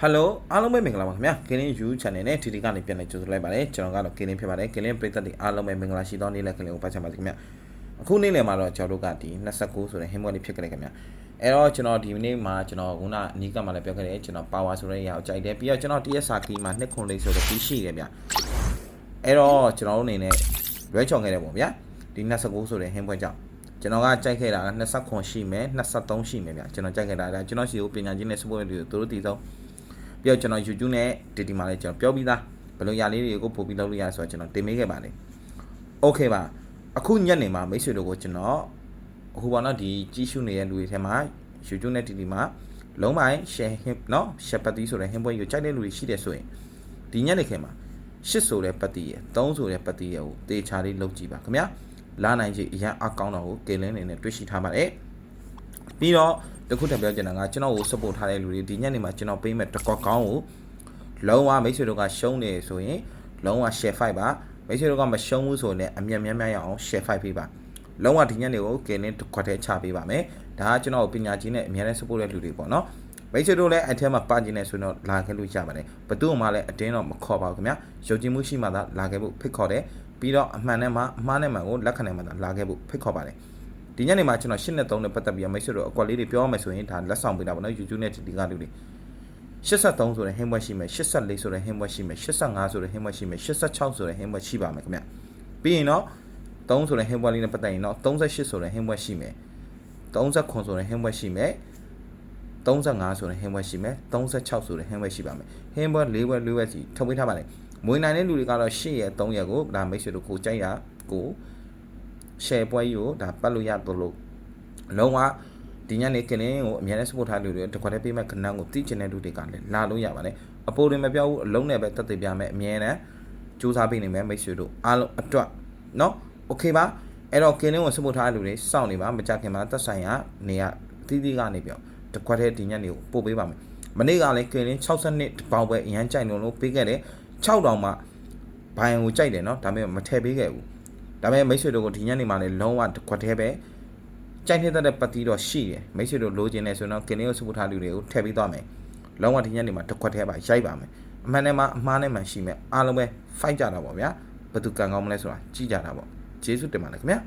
ဟယ်လိုအားလုံးပဲမင်္ဂလာပါခင်ဗျာကင်းလင်း YouTube channel နဲ့ TT ကနေပြန်လည်ကြိုဆိုလိုက်ပါတယ်ကျွန်တော်ကတော့ကင်းလင်းဖြစ်ပါတယ်ကင်းလင်းပရိသတ်တွေအားလုံးပဲမင်္ဂလာရှိသောနေ့လက်ကလေးကိုပတ်ချင်ပါစေခင်ဗျာအခုနေ့လယ်မှာတော့ကျွန်တော်တို့ကဒီ29ဆိုတဲ့ဟင်းပွဲလေးဖြစ်ခဲ့တယ်ခင်ဗျာအဲ့တော့ကျွန်တော်ဒီနေ့မှာကျွန်တော်ခုနအနီးကမှလည်းပြောခဲ့တယ်ကျွန်တော် power ဆိုတဲ့အရာကိုကြိုက်တယ်ပြီးတော့ကျွန်တော် TSRK မှာနှစ်ခွန်လေးဆိုတဲ့ပြီးရှိတယ်ဗျာအဲ့တော့ကျွန်တော်တို့အနေနဲ့လွဲချောင်ခဲ့တယ်ပေါ့ဗျာဒီ29ဆိုတဲ့ဟင်းပွဲကြောင့်ကျွန်တော်ကကြိုက်ခဲ့တာက20ခွန်ရှိမယ်23ရှိမယ်ဗျာကျွန်တော်ကြိုက်ခဲ့တာဒါကျွန်တော်စီကိုပညာချင်းနဲ့ support တွေကိုသူတို့တည်ဆုံး ပြီးတော့ကျွန်တော် YouTube နဲ့ DD မှာလည်းကျွန်တော်ပြောပြီးသားဘယ်လိုຢာလေးတွေကိုပို့ပြီးလုပ်လို့ရဆိုတော့ကျွန်တော်တင်ပေးခဲ့ပါတယ်။ Okay ပါအခုညနေမှာမိတ်ဆွေတို့ကိုကျွန်တော်အခုပေါ့နော်ဒီကြီးရှုနေတဲ့လူတွေထဲမှာ YouTube နဲ့ DD မှာလုံးပိုင်း share ဟင်းเนาะ share ပတ်တီးဆိုတဲ့ဟင်းပွဲကိုကြိုက်တဲ့လူတွေရှိတယ်ဆိုရင်ဒီညနေခင်းမှာ8ဆိုတဲ့ပတ်တီးရယ်3ဆိုတဲ့ပတ်တီးရယ်ကိုတေချာလေးလုပ်ကြည့်ပါခင်ဗျာလာနိုင်ချေအရန်အကောင်းတော့ကိုကေလင်းနေနဲ့တွေ့ရှိထားပါတယ်ပြီးတော့ တခုထပ်ပြောချင်တာကကျွန်တော်ကို support ထားတဲ့လူတွေဒီညနေမှာကျွန်တော်ပေးမဲ့တကော့ကောင်းကိုလုံးဝမိတ်ဆွေတို့ကရှုံးနေဆိုရင်လုံးဝ share 5ပါမိတ်ဆွေတို့ကမရှုံးဘူးဆိုရင်လည်းအမြတ်များများရအောင် share 5ပေးပါလုံးဝဒီညနေကိုကင်းလင်းတစ်ခွက်တည်းချပေးပါမယ်ဒါကကျွန်တော်ပညာကြီးနဲ့အများနဲ့ support တဲ့လူတွေပေါ့နော်မိတ်ဆွေတို့လည်းအဲ့ထဲမှာပါကျင်နေဆိုတော့လာခဲ့လို့ရပါတယ်ဘသူ့မှလည်းအတင်းတော့မခေါ်ပါဘူးခင်ဗျာယုံကြည်မှုရှိမှသာလာခဲ့ဖို့ဖိတ်ခေါ်တယ်ပြီးတော့အမှန်နဲ့မှအမှားနဲ့မှကိုလက်ခံနိုင်မှသာလာခဲ့ဖို့ဖိတ်ခေါ်ပါတယ် ဒီညနေမှာကျွန်တော်ရှင်းနဲ့3နဲ့ပတ်သက်ပြီးတော့မိတ်ဆွေတို့အကွက်လေးတွေပြောရမယ်ဆိုရင်ဒါလက်ဆောင်ပေးတာပေါ့နော် YouTube နဲ့ TikTok ကလူတွေ83ဆိုတဲ့ဟင်းဘွက်ရှိမယ်84ဆိုတဲ့ဟင်းဘွက်ရှိမယ်85ဆိုတဲ့ဟင်းဘွက်ရှိမယ်86ဆိုတဲ့ဟင်းဘွက်ရှိပါမယ်ခင်ဗျပြီးရင်တော့3ဆိုတဲ့ဟင်းဘွက်လေးနဲ့ပတ်သက်ရင်တော့38ဆိုတဲ့ဟင်းဘွက်ရှိမယ်39ဆိုတဲ့ဟင်းဘွက်ရှိမယ်35ဆိုတဲ့ဟင်းဘွက်ရှိမယ်36ဆိုတဲ့ဟင်းဘွက်ရှိပါမယ်ဟင်းဘွက်၄ဘွက်၄ဘွက်စီထုတ်ပေးထားပါတယ်မွေးနိုင်တဲ့လူတွေကတော့8ရက်3ရက်ကိုဒါမိတ်ဆွေတို့ကိုကြိုက်တာကို share ပွဲကြီးကိုဒါပတ်လို့ရတော့လို့လုံးဝဒီညနေကင်းကိုအများနဲ့ support ထားလူတွေတခွက်တည်းပေးမဲ့ခဏကိုသိချင်တဲ့လူတွေကလည်းလာလို့ရပါတယ်အပေါ်တွေမပြောဘူးအလုံးနဲ့ပဲတက်တည်ပြမယ်အမြဲတမ်းစူးစမ်းပေးနေမယ်မိတ်ဆွေတို့အားလုံးအတွက်เนาะ okay ပါအဲ့တော့ကင်းကို support ထားလူတွေစောင့်နေပါမကြခင်မှာသက်ဆိုင်ရာနေရတီးတီးကနေပြောတခွက်တည်းဒီညနေကိုပို့ပေးပါမယ်မနေ့ကလည်းကင်း62ပေါင်ပဲအရန်ကြိုက်လို့လို့ပေးခဲ့တယ်6တောင်မှဘိုင်ကိုကြိုက်တယ်เนาะဒါပေမဲ့မထည့်ပေးခဲ့ဘူး ဒါပေမဲ့မိတ်ဆွေတို့ကိုဒီညနေမှာလည်းလုံးဝတခွက်တည်းပဲကြိုက်နေတဲ့ပတ်တီးတော့ရှိတယ်မိတ်ဆွေတို့လိုချင်တယ်ဆိုတော့ကင်းလေးကို support ထားလူတွေကိုထည့်ပေးသွားမယ်လုံးဝဒီညနေမှာတခွက်တည်းပါရိုက်ပါမယ်အမှန်တည်းမှာအမှားနဲ့မှရှိမယ်အားလုံးပဲ fight ကြတာပေါ့ဗျာဘယ်သူကန်ကောင်းမလဲဆိုတာကြည့်ကြတာပေါ့ကျေးဇူးတင်ပါတယ်ခင်ဗျာ